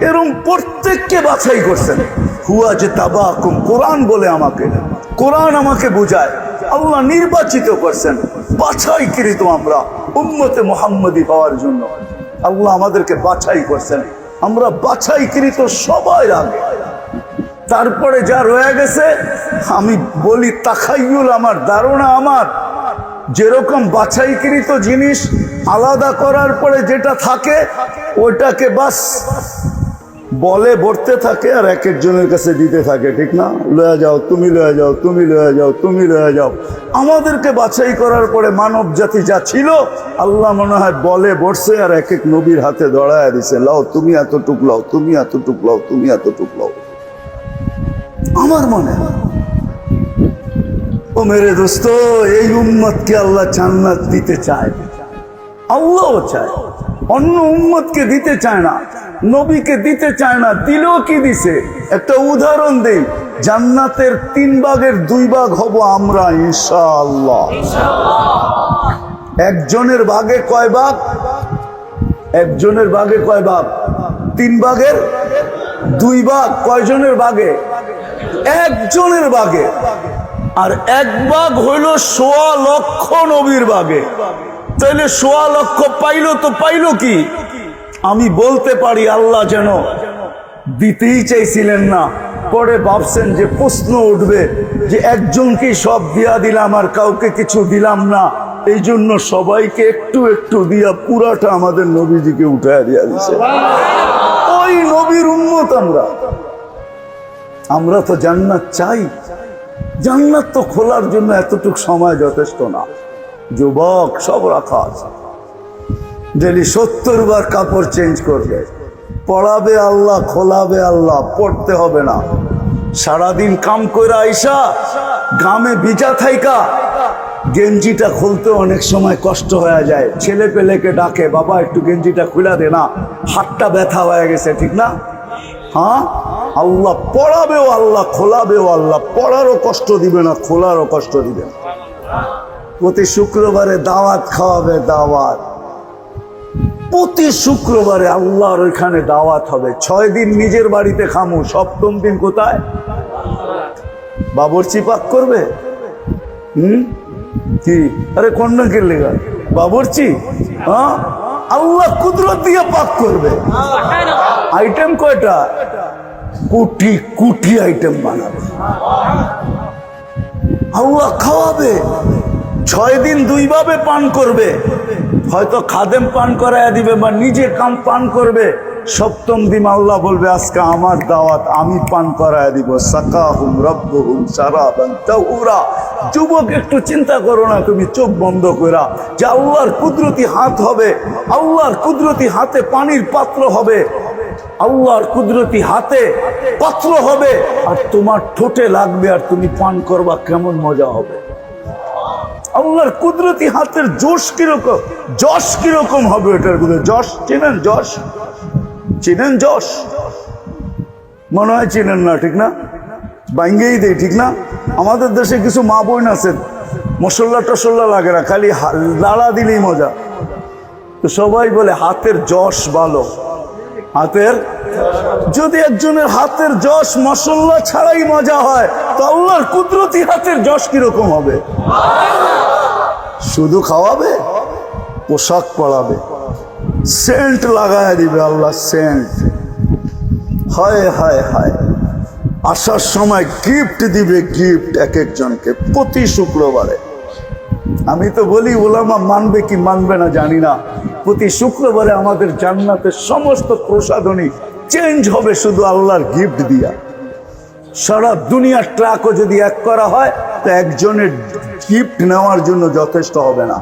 এরম প্রত্যেককে বাছাই করছেন। হুয়া যে তাবাকুম, কোরআন বলে আমাকে। কোরআন আমাকে বোঝায়। আল্লাহ নির্বাচিত করছেন। বাছাইকৃত আমরা উম্মতে মোহাম্মদী পাওয়ার জন্য। আল্লাহ আমাদেরকে বাছাই করছেন। আমরা বাছাইকৃত সবাই আগে তারপরে যা রয়ে গেছে, আমি বলি, তাখাইয়ুল আমার, ধারণা আমার। যেরকম বাছাইকৃত জিনিস আলাদা করার পরে যেটা থাকে ওইটাকে বাস বলে ভরতে থাকে আর এক একজনের কাছে দিতে থাকে, ঠিক না? লয়ে যাও, তুমি লয়ে যাও, তুমি লয়ে যাও, তুমি লয়ে যাও। আমাদেরকে বাছাই করার পরে মানব জাতি যা ছিল, আল্লাহ মনে হয় বলে বসছে আর এক এক নবীর হাতে দড়ায় দিছে। লাও, তুমি এতটুক লাও, তুমি এতটুক লাও, তুমি এতটুক লাও। আমার মনে ও মেরে দোস্ত, এই উম্মতকে আল্লাহ জান্নাত দিতে চায়। আল্লাহ চায়, অন্য উম্মতকে দিতে চায় না। নবীকে দিতে চায় না, দিলেও কি দিছে? একটা উদাহরণ দেই, জান্নাতের তিন ভাগের দুই ভাগ হব আমরা, ইনশাআল্লাহ। একজনের ভাগে কয় ভাগ? একজনের ভাগে কয় ভাগ? তিন ভাগের দুই ভাগ। কয়জনের ভাগে? একজনের ভাগে। আর এক ভাগ হইল সোয়া লক্ষ নবীর ভাগে। তাহলে সোয়া লক্ষ পাইলো তো পাইলো কি? আমি বলতে পারি আল্লাহ যেন দিতেই চাইছিলেন না। পরে ভাবছেন যে প্রশ্ন উঠবে যে একজনকে সব দিয়া দিলাম আর কাউকে কিছু দিলাম না। এই জন্য সবাইকে একটু একটু দিয়া পুরাটা আমাদের নবীজিকে উঠায় দিয়া দিছে। ওই নবীর উন্মত আমরা। আমরা তো জান্নাত চাই। জান্নাত তো খোলার জন্য এতটুক সময় যথেষ্ট না। যুবক, সব রাখা আছে। ডেলি সত্তর বার কাপড় চেঞ্জ করবে। পড়াবে আল্লাহ, খোলাবে আল্লাহ, পড়তে হবে না। সারাদিন কাম করে আইসা গ্রামে বিজা থাইকা, গেঞ্জিটা খুলতে অনেক সময় কষ্ট হয়ে যায়। ছেলে পেলেকে ডাকে, বাবা, একটু গেঞ্জিটা খুলে দে না, হাতটা ব্যথা হয়ে গেছে, ঠিক না? হ্যাঁ? আল্লাহ পড়াবেও আল্লাহ, খোলাবেও আল্লাহ, পড়ারও কষ্ট দিবে না, খোলারও কষ্ট দিবে প্রতি শুক্রবারে দাওয়াত খাওয়াবে দাওয়াত। প্রতি শুক্রবারে আল্লাহর ওইখানে দাওয়াত হবে। ছয় দিন নিজের বাড়িতে খামু, সপ্তম দিন কোথায়? বাবরচি পাক করবে? হুম? কি? আরে কন্যা কিনলে বাবরচি? হ্যাঁ? আল্লাহ কুদরত দিয়ে পাক করবে। আইটেম কয়টা? কোটি কোটি আইটেম বানাবে। আল্লাহ খাওয়াবে। ছয় দিন দুইভাবে পান করবে। হয়তো খাদেম পান করাইয়া দিবে বা নিজে কাম পান করবে, সপ্তম দিন আল্লাহ বলবে, আজকে আমার দাওয়াত আমি পান করায় দিব। সাকাহুম রব্বুহুম সারাবান তাহুরা যুবক, একটু চিন্তা করো না, তুমি চোখ বন্ধ করা যে আল্লাহর কুদরতি হাত হবে, আল্লাহর কুদরতি হাতে পানির পাত্র হবে, আল্লাহর কুদরতি হাতে পাত্র হবে, আর তোমার ঠোঁটে লাগবে আর তুমি পান করবা, কেমন মজা হবে। আল্লাহর কুদরতি হাতের জোশ কীরকম? যশ কীরকম হবে এটার মধ্যে? যশ চেনেন যশ চেনেন যশ মনে হয় চেনেন না, ঠিক না? বাইঙ্গেই দেয় ঠিক না? আমাদের দেশে কিছু মা বোন আছেন, মশল্লা টসল্লা লাগে না, খালি লাড়া দিলেই মজা। তো সবাই বলে, হাতের যশ ভালো। হাতের যদি একজনের হাতের যশ মশল্লা ছাড়াই মজা হয়, তো আল্লাহর কুদরতি হাতের যশ কীরকম হবে? শুধু খাওয়াবে? পোশাক পরাবে? সেন্ট লাগায় দিবে আল্লাহ, সেন্ট। হায় হায় হায়। আসার সময় গিফট দিবে, গিফট এক একজনকে প্রতি শুক্রবারে। আমি তো বলি, ওলামা মানবে কি মানবে না জানি না। প্রতি শুক্রবারে আমাদের জান্নাতের সমস্ত প্রসাধনী চেঞ্জ হবে শুধু আল্লাহর গিফট দিয়া। সারা দুনিয়ার ট্রাকও যদি এক করা হয়, তো একজনের গিফট নেওয়ার জন্য যথেষ্ট হবে না।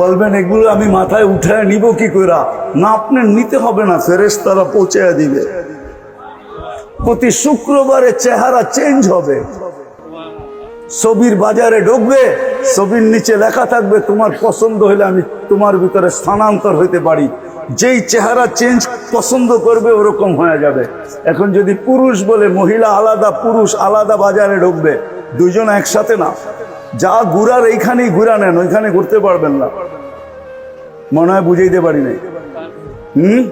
বলবেন, এগুলো আমি মাথায় উঠায় নিব কি করে না, আপনার নিতে হবে না ফেরেস তারা পৌঁছে দিবে। প্রতি শুক্রবারে চেহারা চেঞ্জ হবে। ছবির বাজারে ঢুকবে, ছবির নিচে লেখা থাকবে, তোমার পছন্দ হলে আমি তোমার ভিতরে স্থানান্তর হইতে পারি। যেই চেহারা চেঞ্জ পছন্দ করবে, ওরকম হয়ে যাবে। এখন যদি পুরুষ বলে, মহিলা আলাদা, পুরুষ আলাদা বাজারে ঢুকবে। দুইজন একসাথে না। যা ঘুরার এইখানেই ঘুরা নেন, ওইখানে ঘুরতে পারবেন না। মনে হয় বুঝাইতে পারি নাই। হুম?